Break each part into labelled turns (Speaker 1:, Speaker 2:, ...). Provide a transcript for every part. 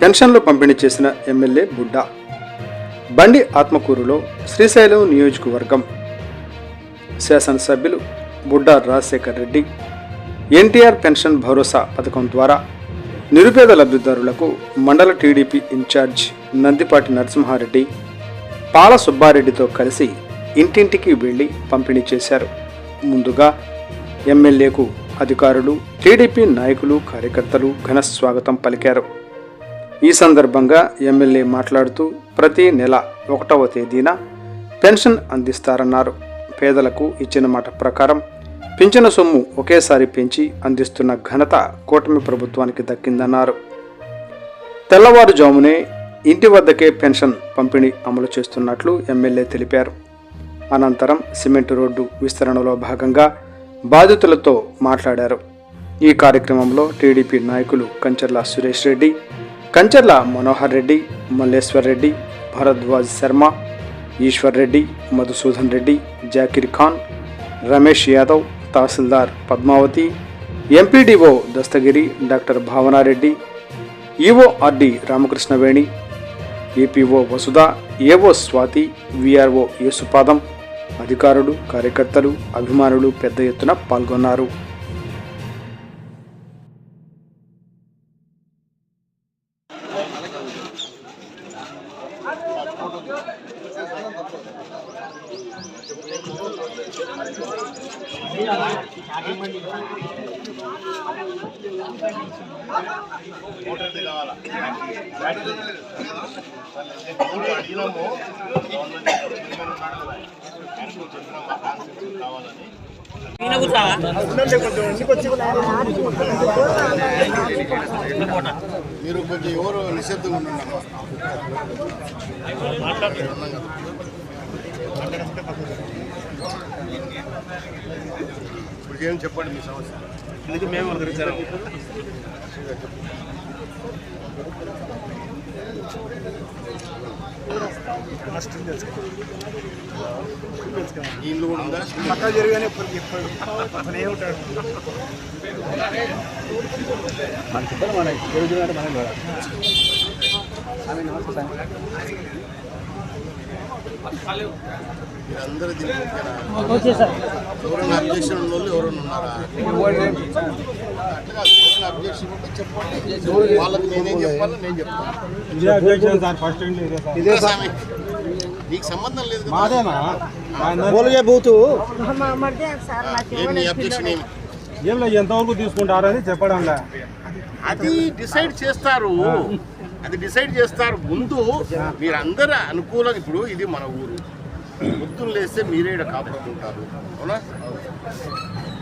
Speaker 1: పెన్షన్లు పంపిణీ చేసిన ఎమ్మెల్యే బుడ్డా. బండి ఆత్మకూరులో శ్రీశైలం నియోజకవర్గం శాసనసభ్యులు బుడ్డా రాజశేఖర్ రెడ్డి ఎన్టీఆర్ పెన్షన్ భరోసా పథకం ద్వారా నిరుపేద లబ్ధిదారులకు మండల టీడీపీ ఇన్ఛార్జ్ నందిపాటి నరసింహారెడ్డి పాల సుబ్బారెడ్డితో కలిసి ఇంటింటికి వెళ్ళి పంపిణీ చేశారు. ముందుగా ఎమ్మెల్యేకు అధికారులు టీడీపీ నాయకులు కార్యకర్తలు ఘన స్వాగతం పలికారు. ఈ సందర్భంగా ఎమ్మెల్యే మాట్లాడుతూ ప్రతి నెల ఒకటవ తేదీన పెన్షన్ అందిస్తారన్నారు. పేదలకు ఇచ్చిన మాట ప్రకారం పింఛన సొమ్ము ఒకేసారి పెంచి అందిస్తున్న ఘనత కూటమి ప్రభుత్వానికి దక్కిందన్నారు. తెల్లవారుజామునే ఇంటి వద్దకే పెన్షన్ పంపిణీ అమలు చేస్తున్నట్లు ఎమ్మెల్యే తెలిపారు. అనంతరం సిమెంట్ రోడ్డు విస్తరణలో భాగంగా బాధితులతో మాట్లాడారు. ఈ కార్యక్రమంలో టీడీపీ నాయకులు కంచర్ల సురేష్ రెడ్డి కంచర్ల మనోహర్ రెడ్డి మల్లేశ్వర్ రెడ్డి భరద్వాజ్ శర్మ ఈశ్వర్ రెడ్డి మధుసూదన్ రెడ్డి జాకిర్ ఖాన్ రమేష్ యాదవ్ తహసీల్దార్ Padmavathi MPDO Dastagiri doctor Bhavana Reddy EO RD Ramakrishnaveni APO Vasudha AO Swathi VRO Yesupadam అధికారులు కార్యకర్తలు అభిమానులు పెద్ద ఎత్తున పాల్గొన్నారు.
Speaker 2: మీరు కొంచెం ఎవరు నిశ్శబ్దంగా ఉండండి ఇప్పుడు ఏం చెప్పండి మీ సమస్య?
Speaker 3: ఎందుకు మేము అడుగుతారు
Speaker 2: ఈ ఇల్లు కూడా ఉందా?
Speaker 3: పక్క జరిగానే ఎప్పుడు చెప్పాడు అతను ఏముంటాడు?
Speaker 2: మీరందరూ దీనికి ఓకేనా? ఎవరైనా అబ్జెక్షన్ ఉన్న వాళ్ళు ఎవరైనా ఉన్నారా? అట్లా కాదు, ఎవరైనా అబ్జెక్షన్ ఉంటే చెప్పండి. వాళ్ళకి నేనేం చెప్పాలో నేను చెప్తాను.
Speaker 3: ఇదే
Speaker 2: స్వామి, నీకు సంబంధం లేదు కదా.
Speaker 3: మాదేనా?
Speaker 2: అబ్జెక్షన్ ఏమి?
Speaker 3: ఏం లేదు ఎంతవరకు తీసుకుంటారని చెప్పడంలే.
Speaker 2: అది డిసైడ్ చేస్తారు. అది డిసైడ్ చేస్తారు. ముందు మీరందరూ అనుకూలంగా ఇప్పుడు ఇది మన ఊరు. పొద్దున్న లేస్తే మీరే ఇక్కడ కాపాడుకుంటారు అవునా?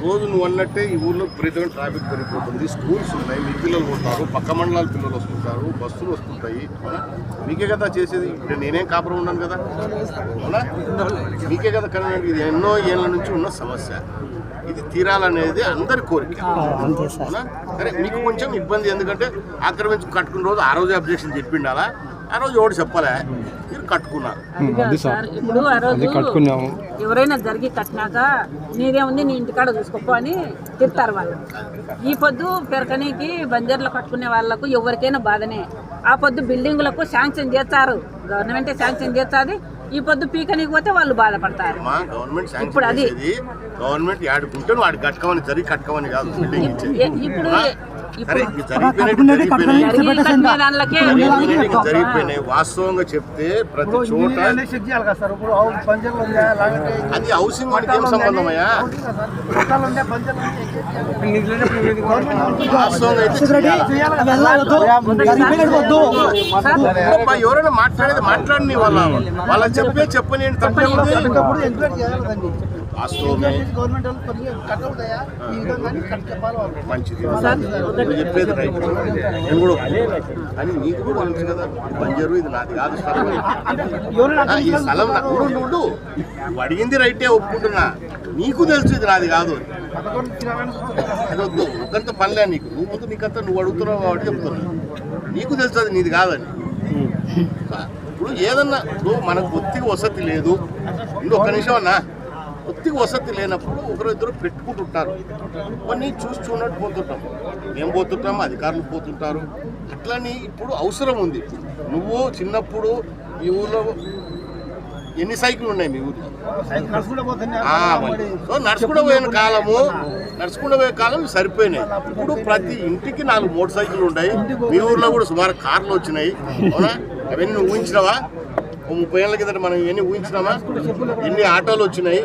Speaker 2: రోజు నువ్వు అన్నట్టే ఈ ఊర్లో విపరీతమైన ట్రాఫిక్ పెరిగిపోతుంది. స్కూల్స్ ఉన్నాయి. మీ పిల్లలు ఉంటారు. పక్క మండలాల పిల్లలు వస్తుంటారు. బస్సులు వస్తుంటాయి. అవునా? మీకే కదా చేసేది. ఇప్పుడు నేనేం కాపురం ఉన్నాను కదా? అవునా? మీకే కదా కరెంట్ ఇది ఎన్నో ఏళ్ళ నుంచి ఉన్న సమస్య. ఇది తీరాలనేది అందరి కోరిక. సరే. మీకు కొంచెం ఇబ్బంది ఎందుకంటే ఆక్రమించి కట్టుకున్న రోజు ఆ రోజు అబ్జెక్షన్ చెప్పిండాలా? ఆ రోజు ఎవడు చెప్పలే? మీరు కట్టుకున్నారు.
Speaker 4: సార్. ఇప్పుడు ఆ రోజు ఎవరైనా జరిగి కట్టినాక నీదేముంది నీ ఇంటికాడ చూసుకోపో అని తిడతారు వాళ్ళు. ఈ పొద్దు పెరకనీకి బంజర్లో కట్టుకునే వాళ్ళకు ఎవరికైనా బాధనే. ఆ పొద్దు బిల్డింగులకు శాంక్షన్ చేస్తారు. గవర్నమెంటే శాంక్షన్ చేస్తుంది. ఈ పొద్దు పీకనీకి పోతే వాళ్ళు బాధపడతారు. ఇప్పుడు
Speaker 2: శాంక్షన్
Speaker 4: అది.
Speaker 2: గవర్నమెంట్ యాడుకుంటే వాడు కట్టుకోమని జరిగి కట్టుకోమని కాదు బిల్డింగ్ ఇచ్చేది జరిగిపోయినట్టు జరిగిపోయినాయి. వాస్తవంగా చెప్తే ప్రతి చోట అది హౌసింగ్ వాడికి ఏం సంబంధం అయ్యా
Speaker 3: పట్టాలు ఉందా పంజర్లు
Speaker 2: వాస్తవంగా అయితే అబ్బా, ఎవరైనా మాట్లాడేది మాట్లాడని వాళ్ళ వాళ్ళకి చెప్పే చెప్పని ఏంటి మంచిది. చెప్పేది రైట్. నేను కూడా. అని నీకు కూడా తెలుసు కదా ఇది బంజరు ఇది నాది కాదు స్థలం ఆ, ఈ స్థలం నా- ఉండు, ఉండు, ఉండు. నువ్వు అడిగింది రైటే ఒప్పుకుంటున్నా. నీకు తెలుసు ఇది నాది కాదు అని. అది వద్దు ఒకంత పనిలే నీకు. నువ్వు ముందు నీకంతా నువ్వు అడుగుతున్నావు కాబట్టి చెప్తున్నా నీకు తెలుసు అది నీది కాదని. ఇప్పుడు ఏదన్నా ఇప్పుడు మనకు బొత్తిగా వసతి లేదు. ఇంకో ఒక్క నిమిషం అన్నా. కొద్దిగా వసతి లేనప్పుడు ఒకరు ఇద్దరు పెట్టుకుంటుంటారు. కొన్ని చూసి చూడట్టు పోతుంటాం. మేము పోతుంటాం అధికారులు పోతుంటారు. అట్లని ఇప్పుడు అవసరం ఉంది. నువ్వు చిన్నప్పుడు ఈ ఊర్లో ఎన్ని సైకిల్ ఉన్నాయి మీ ఊర్లో. సో నడుచుకుంటూ పోయిన కాలము నడుచుకుంటూ పోయే కాలం సరిపోయినాయి. ఇప్పుడు ప్రతి ఇంటికి నాలుగు మోటార్ సైకిల్ ఉన్నాయి మీ ఊర్లో కూడా సుమారు కార్లు వచ్చినాయి. అవునా? అవన్నీ నువ్వు ఊహించినావా? ముప్పై ఏళ్ళ కిందట మనం ఇవన్నీ ఊహించినామా? ఎన్ని ఆటోలు వచ్చినాయి?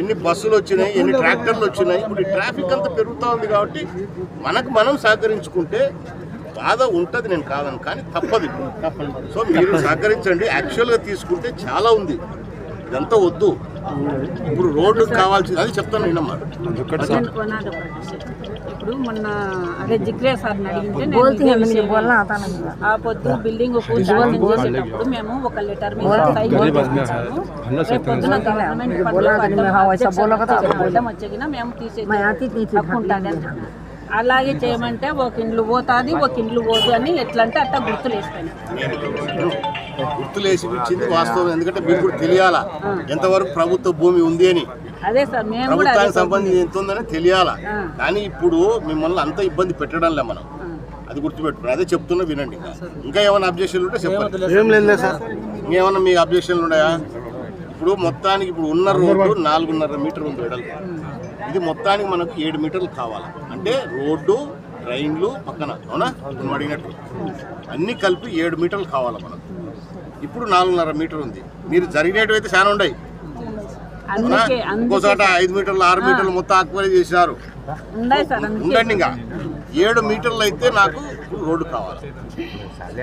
Speaker 2: ఎన్ని బస్సులు వచ్చినాయి? ఎన్ని ట్రాక్టర్లు వచ్చినాయి? ఇప్పుడు ఈ ట్రాఫిక్ అంతా పెరుగుతూ ఉంది కాబట్టి మనకు మనం సహకరించుకుంటే బాధ ఉంటుంది నేను కాదని కానీ తప్పదు. సో మీరు సహకరించండి. యాక్చువల్గా తీసుకుంటే చాలా ఉంది. ఇదంతా వద్దు. ఇప్పుడు రోడ్డు కావాల్సింది అది చెప్తాను విన్నమ్మా
Speaker 4: ఇప్పుడు మొన్న అదే జిగ్రే సార్ విషయం ఆ పొద్దు బిల్డింగ్ చేసేటప్పుడు మేము ఒక లెటర్ మీద పొద్దున గవర్నమెంట్ పనులు వచ్చగిన మేము అంటున్నాం. అలాగే చేయమంటే ఒక ఇండ్లు పోతాది ఒక ఇండ్లు పోదు అని ఎట్లా అంటే అట్లా గుర్తులు వేస్తాను
Speaker 2: గుర్తులేసి ఇచ్చింది వాస్తవం. ఎందుకంటే మీకు కూడా తెలియాలా? ఎంతవరకు ప్రభుత్వ భూమి ఉంది అని.
Speaker 4: అదే సార్ మేము కూడా అదే
Speaker 2: ప్రభుత్వానికి సంబంధించి ఎంత ఉందని తెలియాలా? కానీ ఇప్పుడు మిమ్మల్ని అంత ఇబ్బంది పెట్టడంలే మనం. అది గుర్తుపెట్టుకుని అదే చెప్తున్నా వినండి. ఇంకా. ఏమైనా అబ్జెక్షన్లు ఉంటే చెప్పండి.
Speaker 5: ఏం లేదు సార్.
Speaker 2: ఇంకేమన్నా మీ అబ్జెక్షన్లు ఉన్నాయా? ఇప్పుడు మొత్తానికి ఇప్పుడు ఉన్న రోడ్డు నాలుగున్నర మీటర్ ఉంది వెడల్పు. ఇది మొత్తానికి మనకు ఏడు మీటర్లు కావాలి. అంటే రోడ్డు ట్రైన్లు పక్కన. అవునా? నువ్వు అడిగినట్టు. అన్నీ కలిపి ఏడు మీటర్లు కావాలి మనకు. ఇప్పుడు నాలుగున్నర మీటర్ ఉంది. మీరు జరిగినట్టు అయితే చాలా ఉన్నాయి. అవునా?
Speaker 4: అందుకే
Speaker 2: ఇంకో
Speaker 4: అందుకే
Speaker 2: చోట ఐదు మీటర్లు ఆరు మీటర్లు మొత్తం ఆక్వరీ చేశారు ఉండండి ఇంకా. ఏడు మీటర్లు అయితే నాకు రోడ్డు కావాలి.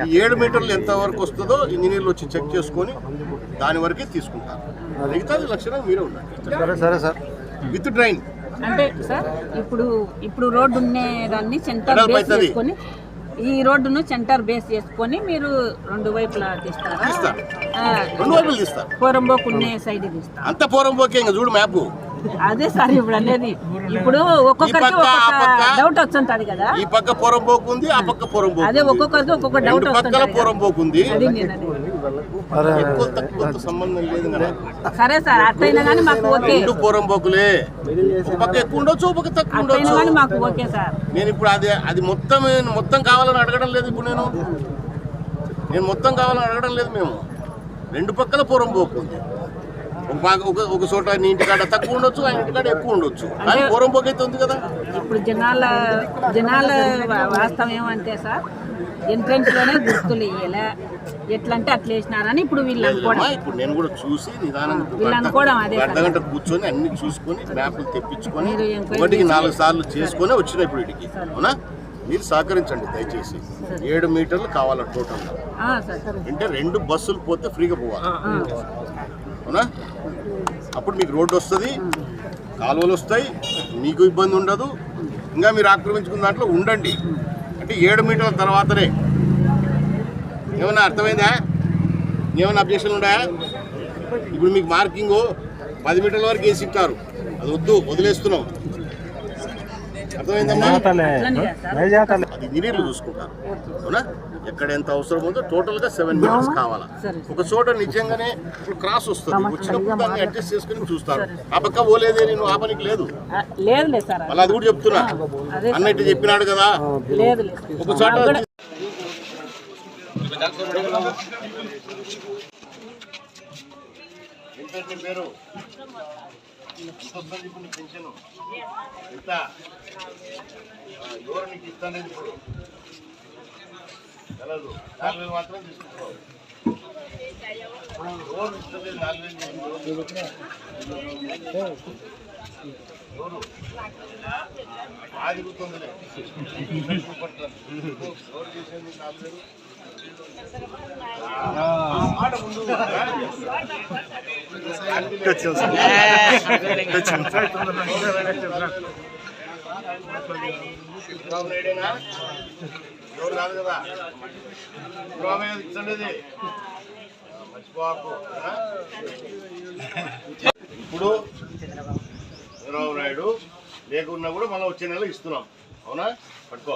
Speaker 2: ఈ ఏడు మీటర్లు ఎంత వరకు వస్తుందో ఇంజనీర్లు వచ్చి చెక్ చేసుకొని దాని వరకే తీసుకుంటారు. మిగతాది లక్షణం మీరే ఉండండి.
Speaker 5: సరే సరే సార్.
Speaker 2: With drain.
Speaker 4: అంటే సార్ ఇప్పుడు ఇప్పుడు రోడ్డు ఉండేదాన్ని సెంటర్. చేసుకొని ఈ రోడ్డును సెంటర్ బేస్ చేసుకొని మీరు రెండు వైపులా తీస్తారా?
Speaker 2: రెండు వైపులు తీస్తారు
Speaker 4: పోరంబోకు ఉండే సైడ్ తీస్తారు
Speaker 2: అంత ఇంకా చూడు మ్యాప్.
Speaker 4: అదే సార్ ఇప్పుడు అనేది. ఇప్పుడు ఒక్కొక్కరికి. డౌట్ వస్తుంటది కదా.
Speaker 2: ఈ పక్క పూర్వం పోకు ఉంది ఆ పక్క పూర్వం పోకు
Speaker 4: అదే. ఒక్కొక్కరికి ఒక్కొక్క డౌట్
Speaker 2: పక్కల
Speaker 4: వస్తుంటది
Speaker 2: పూర్వం పోకు ఉంది
Speaker 4: అది
Speaker 2: సంబంధం లేదు
Speaker 4: సరే సార్ అట్లయినా కానీ మాకు ఓకే.
Speaker 2: రెండు పూర్వం పోకులే పక్క ఎక్కువ ఉండొచ్చు పక్క తక్కువ ఉండొచ్చు.
Speaker 4: కానీ మాకు ఓకే సార్.
Speaker 2: నేను ఇప్పుడు అది అది మొత్తం మొత్తం కావాలని అడగడం లేదు ఇప్పుడు నేను. నేను మొత్తం కావాలని అడగడం లేదు మేము. రెండు పక్కల పూర్వం పోకుంది. ఒక ఒక ఒక చోట నీ ఇంటికాడ తక్కువ ఉండొచ్చు ఆ ఇంటికాడ ఎక్కువ ఉండొచ్చు. కానీ పూర్వం అయితే ఉంది కదా.
Speaker 4: ఇప్పుడు జనాల జనాల వాస్తవం ఏమంటే సార్ ఎంట్రెన్స్లోనే గుర్తులు ఇయ్యలే. ఎట్లా అంటే అట్లా వేసినారని ఇప్పుడు వీళ్ళు అనుకోవడం.
Speaker 2: ఇప్పుడు నేను కూడా చూసి నిదానంగా
Speaker 4: వీళ్ళు అనుకోవడం అదే
Speaker 2: కూర్చొని అన్ని చూసుకొని మ్యాప్లు తెప్పించుకొని ఒకటికి నాలుగు సార్లు చేసుకొని వచ్చిన ఇప్పుడు ఇడికి అవునా? మీరు సహకరించండి దయచేసి. ఏడు మీటర్లు కావాలి
Speaker 4: సార్.
Speaker 2: అంటే రెండు బస్సులు పోతే ఫ్రీగా పోవాలి. అవునా? అప్పుడు మీకు రోడ్డు వస్తుంది కాలువలు వస్తాయి మీకు ఇబ్బంది ఉండదు. ఇంకా మీరు ఆక్రమించుకున్న దాంట్లో ఉండండి. అంటే ఏడు మీటర్ల తర్వాతనే. ఏమన్నా అర్థమైందా? ఏమైనా అబ్జెక్షన్లు ఉన్నాయా? ఇప్పుడు మీకు మార్కింగ్ పది మీటర్ల వరకు వేసి ఇస్తారు అది వద్దు వదిలేస్తున్నాం. అర్థమైందమ్మా? అది ఇంజనీర్లు చూసుకుంటారు. అవునా? ఎక్కడ ఎంత అవసరం ఉందో టోటల్గా సెవెన్ మీటర్స్ కావాలా. ఒక చోట నిజంగానే ఇప్పుడు క్రాస్ వస్తుంది. వచ్చినప్పుడు దాన్ని అడ్జస్ట్ చేసుకుని చూస్తారు. ఆ పక్క పోలేదే నేను ఆ పనికి లేదు మళ్ళీ అది కూడా చెప్తున్నా. అన్నట్టు చెప్పినాడు కదా. ఒక చోట పేరు ఎంత? ఎవరు నీకు ఇస్తానేది తెలదు నాలుగు వేలు మాత్రం తీసుకుంటావు ఎవరు ఇస్తలేదు నాలుగు వేలు ఎవరు ఆదిగుతుందిలే ఎవరు చేసింది నాలుగు వేలు మాట ముందు నాయుడేనా ఎవరు కాదు? ఇచ్చండి మర్చిపోకు? ఇప్పుడు చంద్రబాబు నాయుడు లేకున్నా కూడా మనం వచ్చే నెల ఇస్తున్నాం. అవునా? పట్టుకో.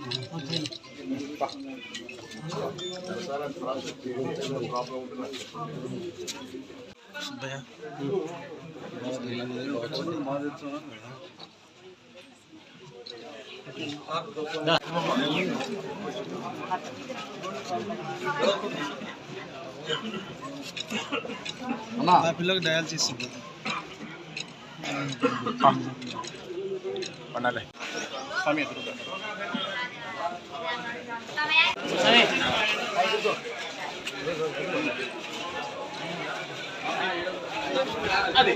Speaker 6: Pak. Pak.
Speaker 2: Pak. Pak. Pak. Pak. Pak. Pak. అదే